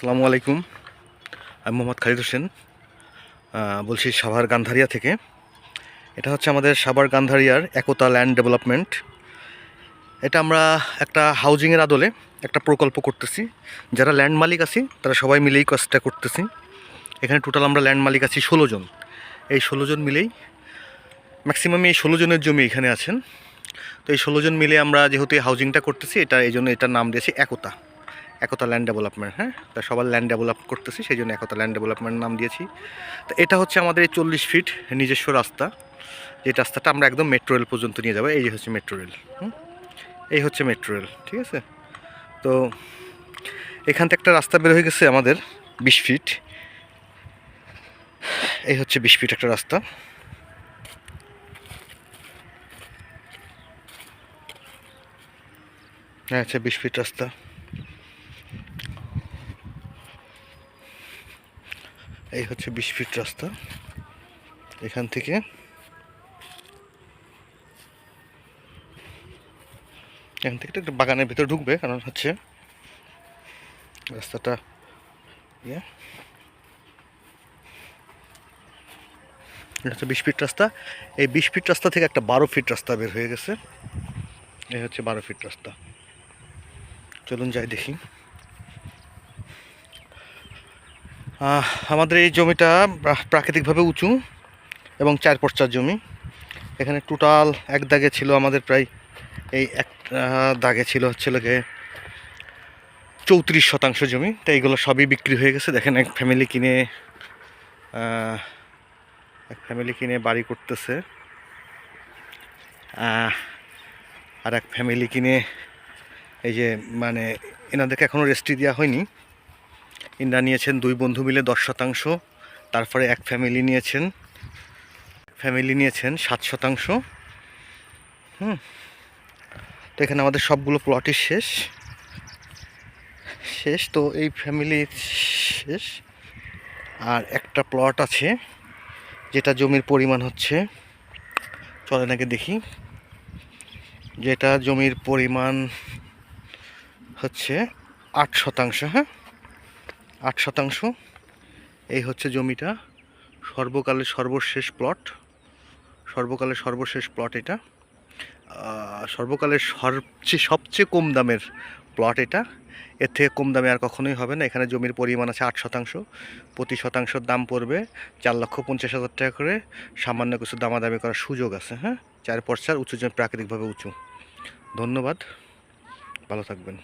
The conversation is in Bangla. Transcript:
আসসালামু আলাইকুম। আমি মোহাম্মদ খালিদ হোসেন বলছি সাভার গান্ধারিয়া থেকে। এটা হচ্ছে আমাদের সাভার গান্ধারিয়ার একতা ল্যান্ড ডেভেলপমেন্ট। এটা আমরা একটা হাউজিংয়ের আদলে একটা প্রকল্প করতেছি। যারা ল্যান্ড মালিক আছি, তারা সবাই মিলেই কাজটা করতেছি। এখানে টোটাল আমরা ল্যান্ড মালিক আছি ষোলো জন। এই ষোলো জন মিলেই ম্যাক্সিমাম এই ষোলো জনের জমি এখানে আছেন। তো এই ষোলো জন মিলে আমরা যেহেতু হাউজিংটা করতেছি, এটা, এই জন্য এটার নাম দিয়েছি একতা। একতা ল্যান্ড ডেভেলপমেন্ট হ্যাঁ? তা সবার ল্যান্ড ডেভেলপ করতেছি সেই জন্য একতা ল্যান্ড ডেভেলপমেন্ট নাম দিয়েছি। তো এটা হচ্ছে আমাদের এই চল্লিশ ফিট নিজস্ব রাস্তা। যে রাস্তাটা আমরা একদম মেট্রো রেল পর্যন্ত নিয়ে যাব, এই হচ্ছে মেট্রো রেল হুম? এই হচ্ছে মেট্রো রেল ঠিক আছে? তো এখান থেকে একটা রাস্তা বের হয়ে গেছে আমাদের বিশ ফিট এই হচ্ছে বিশ ফিট একটা রাস্তা। হ্যাঁ আচ্ছা বিশ ফিট রাস্তা। এই হচ্ছে বিশ ফিট রাস্তা। এখান থেকে এখান থেকে একটা বাগানের ভিতরে ঢুকবে, কারণ হচ্ছে রাস্তাটা ইয়ে। এটা হচ্ছে বিশ ফিট রাস্তা। এই বিশ ফিট রাস্তা থেকে একটা বারো ফিট রাস্তা বের হয়ে গেছে। এই হচ্ছে বারো ফিট রাস্তা। চলুন যাই দেখি। আমাদের এই জমিটা প্রাকৃতিকভাবে উঁচু এবং চার পর্চার জমি। এখানে টোটাল এক দাগে ছিল আমাদের প্রায় এই এক দাগে ছিল হচ্ছে লোকে চৌত্রিশ শতাংশ জমি। তো এইগুলো সবই বিক্রি হয়ে গেছে। দেখেন এক ফ্যামিলি কিনে এক ফ্যামিলি কিনে বাড়ি করতেছে। আর এক ফ্যামিলি কিনে এই যে মানে এনাদেরকে এখনও রেস্ট্রি দেওয়া হয়নি। ইনারা নিয়েছেন দুই বন্ধু মিলে দশ শতাংশ, তারপরে এক ফ্যামিলি নিয়েছেন ফ্যামিলি নিয়েছেন সাত শতাংশ। হুম, তো এখানে আমাদের সবগুলো প্লটই শেষ। শেষ, তো এই ফ্যামিলি শেষ। আর একটা প্লট আছে, যেটা জমির পরিমাণ হচ্ছে চলে নাকি দেখি। যেটা জমির পরিমাণ হচ্ছে আট শতাংশ হ্যাঁ? আট শতাংশ। এই হচ্ছে জমিটা। সর্বকালের সর্বশেষ প্লট সর্বকালের সর্বশেষ প্লট এটা। সর্বকালের সবচেয়ে সবচেয়ে কম দামের প্লট এটা। এর থেকে কম দামে আর কখনোই হবে না। এখানে জমির পরিমাণ আছে আট শতাংশ। প্রতি শতাংশের দাম পড়বে চার লক্ষ পঞ্চাশ হাজার টাকা করে। সামান্য কিছু দামাদামি করার সুযোগ আছে হ্যাঁ? চার পর্চার উঁচু জমি প্রাকৃতিকভাবে উঁচু। ধন্যবাদ। ভালো থাকবেন।